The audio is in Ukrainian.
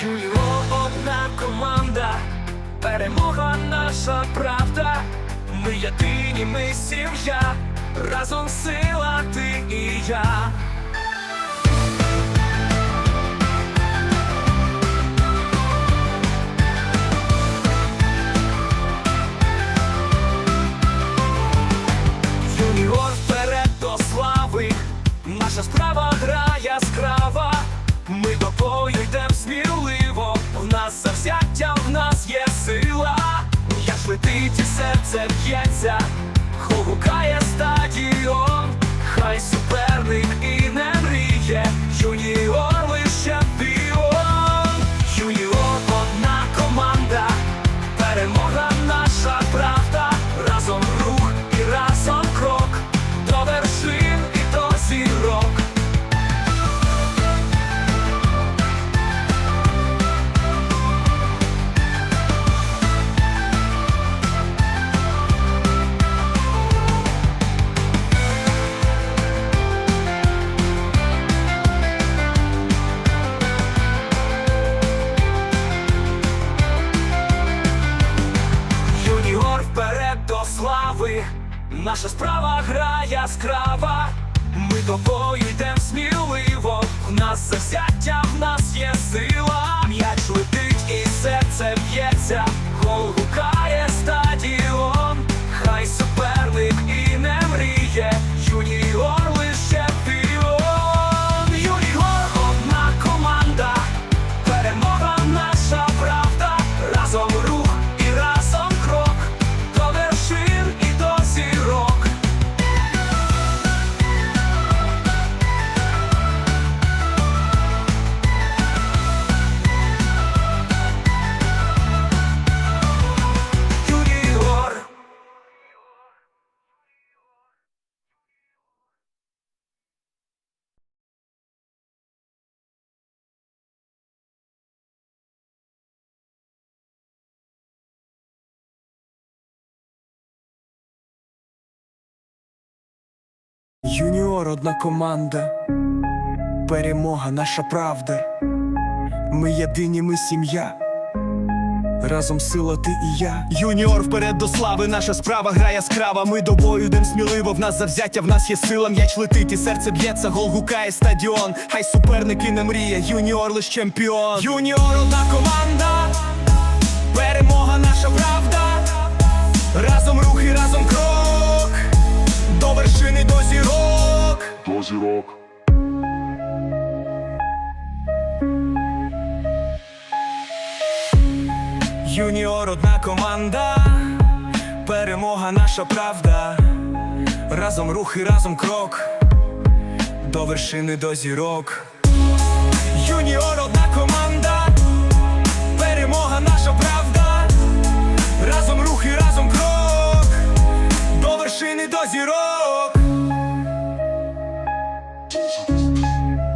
Чую одна команда, перемога наша правда. Ми єдині, ми сім'я, разом сила ти і я. Як летить і серце б'ється, наша справа гра яскрава. Ми тобою йдем сміливо, в нас завзяття, в нас є сила. М'яч летить і серце б'ється, Юніор одна команда, перемога наша правда. Ми єдині, ми сім'я. Разом сила ти і я. Юніор вперед до слави, наша справа гра яскрава. Ми до бою йдем сміливо. В нас завзяття, в нас є сила, м'яч летить, і серце б'ється, гол гукає стадіон. Хай суперники не мріє, юніор лиш чемпіон. Юніор одна команда, зірок. Юніор одна команда, перемога наша правда. Разом рух і разом крок. До вершини до зірок. Команда.